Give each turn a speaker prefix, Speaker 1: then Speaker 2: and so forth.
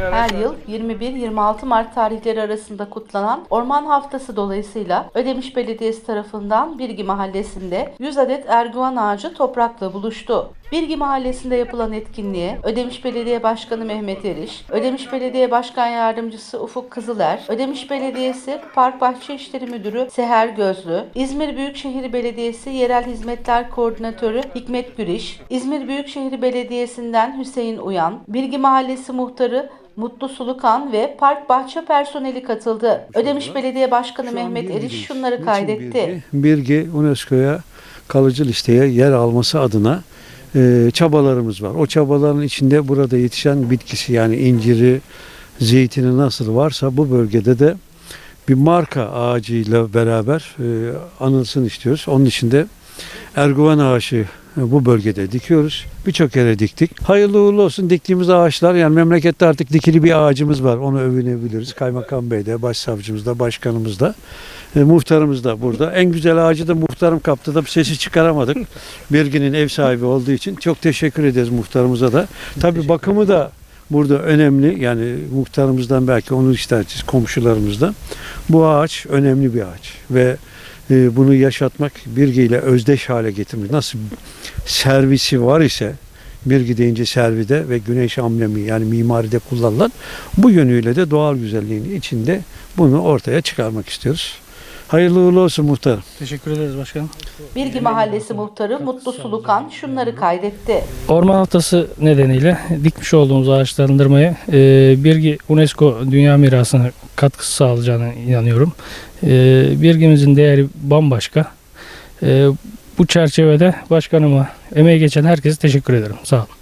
Speaker 1: Her yıl 21-26 Mart tarihleri arasında kutlanan Orman Haftası dolayısıyla Ödemiş Belediyesi tarafından Birgi Mahallesi'nde 100 adet erguvan ağacı toprakla buluştu. Birgi Mahallesi'nde yapılan etkinliğe Ödemiş Belediye Başkanı Mehmet Eriş, Ödemiş Belediye Başkan Yardımcısı Ufuk Kızıler, Ödemiş Belediyesi Park Bahçe İşleri Müdürü Seher Gözlü, İzmir Büyükşehir Belediyesi Yerel Hizmetler Koordinatörü Hikmet Güriş, İzmir Büyükşehir Belediyesi'nden Hüseyin Uyan, Birgi Mahallesi Muhtarı Mutlu Sulukan ve park bahçe personeli katıldı. Ödemiş Belediye Başkanı Mehmet Eriş şunları kaydetti.
Speaker 2: Birgi UNESCO'ya kalıcı listeye yer alması adına e, çabalarımız var. O çabaların içinde burada yetişen bitkisi yani inciri, zeytini nasıl varsa bu bölgede de bir marka ağacıyla beraber e, anılsın istiyoruz. Onun için de erguvan ağacı bu bölgede dikiyoruz. Birçok yere diktik. Hayırlı uğurlu olsun diktiğimiz ağaçlar. Yani memlekette artık dikili bir ağacımız var. Onu övünebiliriz. Kaymakam Bey de, başsavcımız da, başkanımız da, e, muhtarımız da burada. En güzel ağacı da muhtarım kaptı da sesi çıkaramadık. Birginin ev sahibi olduğu için çok teşekkür ederiz muhtarımıza da. Tabii bakımı da burada önemli. Yani muhtarımızdan belki onu istersiniz komşularımızdan. Bu ağaç önemli bir ağaç ve e, bunu yaşatmak birgiyle özdeş hale getirmek. Nasıl servisi var ise birgi deyince servide ve güneş amblemi yani mimaride kullanılan bu yönüyle de doğal güzelliğin içinde bunu ortaya çıkarmak istiyoruz. Hayırlı uğurlu olsun muhtarım.
Speaker 3: Teşekkür ederiz başkanım.
Speaker 1: Birgi Mahallesi Muhtarı Mutlu Sulukan şunları kaydetti.
Speaker 3: Orman Haftası nedeniyle dikmiş olduğumuz ağaçlandırmaya e, Birgi UNESCO Dünya Mirası'na katkısı sağlayacağına inanıyorum. E, Birgimizin değeri bambaşka. E, bu çerçevede başkanıma emeği geçen herkese teşekkür ederim. Sağ olun.